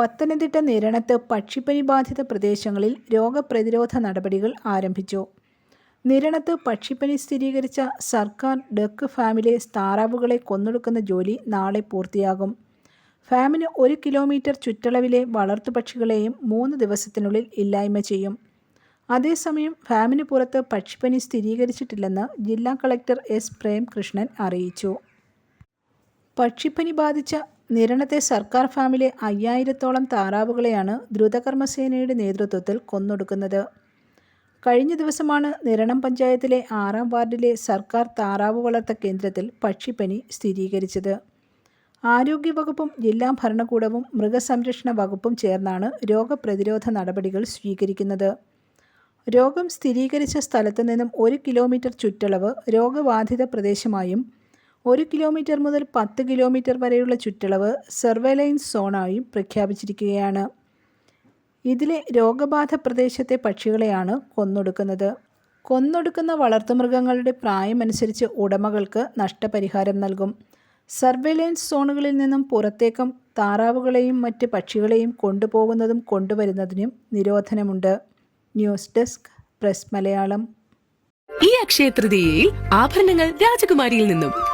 പത്തനംതിട്ട നിരണത്ത് പക്ഷിപ്പനി ബാധിത പ്രദേശങ്ങളിൽ രോഗപ്രതിരോധ നടപടികൾ ആരംഭിച്ചു. നിരണത്ത് പക്ഷിപ്പനി സ്ഥിരീകരിച്ച സർക്കാർ ഡക്ക് ഫാമിലെ താറാവുകളെ കൊന്നൊടുക്കുന്ന ജോലി നാളെ പൂർത്തിയാകും. ഫാമിന് ഒരു കിലോമീറ്റർ ചുറ്റളവിലെ വളർത്തുപക്ഷികളെയും മൂന്ന് ദിവസത്തിനുള്ളിൽ ഇല്ലായ്മ ചെയ്യും. അതേസമയം ഫാമിന് പുറത്ത് പക്ഷിപ്പനി സ്ഥിരീകരിച്ചിട്ടില്ലെന്ന് ജില്ലാ കളക്ടർ എസ് പ്രേംകൃഷ്ണൻ അറിയിച്ചു. പക്ഷിപ്പനി ബാധിച്ച നിരണത്തെ സർക്കാർ ഫാമിലെ അയ്യായിരത്തോളം താറാവുകളെയാണ് ദ്രുതകർമ്മസേനയുടെ നേതൃത്വത്തിൽ കൊന്നൊടുക്കുന്നത്. കഴിഞ്ഞ ദിവസമാണ് നിരണം പഞ്ചായത്തിലെ ആറാം വാർഡിലെ സർക്കാർ താറാവ് വളർത്ത കേന്ദ്രത്തിൽ പക്ഷിപ്പനി സ്ഥിരീകരിച്ചത്. ആരോഗ്യവകുപ്പും ജില്ലാ ഭരണകൂടവും മൃഗസംരക്ഷണ വകുപ്പും ചേർന്നാണ് രോഗപ്രതിരോധ നടപടികൾ സ്വീകരിക്കുന്നത്. രോഗം സ്ഥിരീകരിച്ച സ്ഥലത്തു നിന്നും ഒരു കിലോമീറ്റർ ചുറ്റളവ് രോഗബാധിത പ്രദേശമായും ഒരു കിലോമീറ്റർ മുതൽ പത്ത് കിലോമീറ്റർ വരെയുള്ള ചുറ്റളവ് സർവൈലൻസ് സോണായും പ്രഖ്യാപിച്ചിരിക്കുകയാണ്. ഇതിലെ രോഗബാധ പ്രദേശത്തെ പക്ഷികളെയാണ് കൊന്നൊടുക്കുന്നത്. കൊന്നൊടുക്കുന്ന വളർത്തുമൃഗങ്ങളുടെ പ്രായമനുസരിച്ച് ഉടമകൾക്ക് നഷ്ടപരിഹാരം നൽകും. സർവൈലൻസ് സോണുകളിൽ നിന്നും പുറത്തേക്കും താറാവുകളെയും മറ്റ് പക്ഷികളെയും കൊണ്ടുപോകുന്നതും കൊണ്ടുവരുന്നതിനും നിരോധനമുണ്ട്. News desk press Malayalam. ഈ അക്ഷയ തൃതീയയിൽ ആഭരണങ്ങൾ രാജകുമാരിയിൽ നിന്നും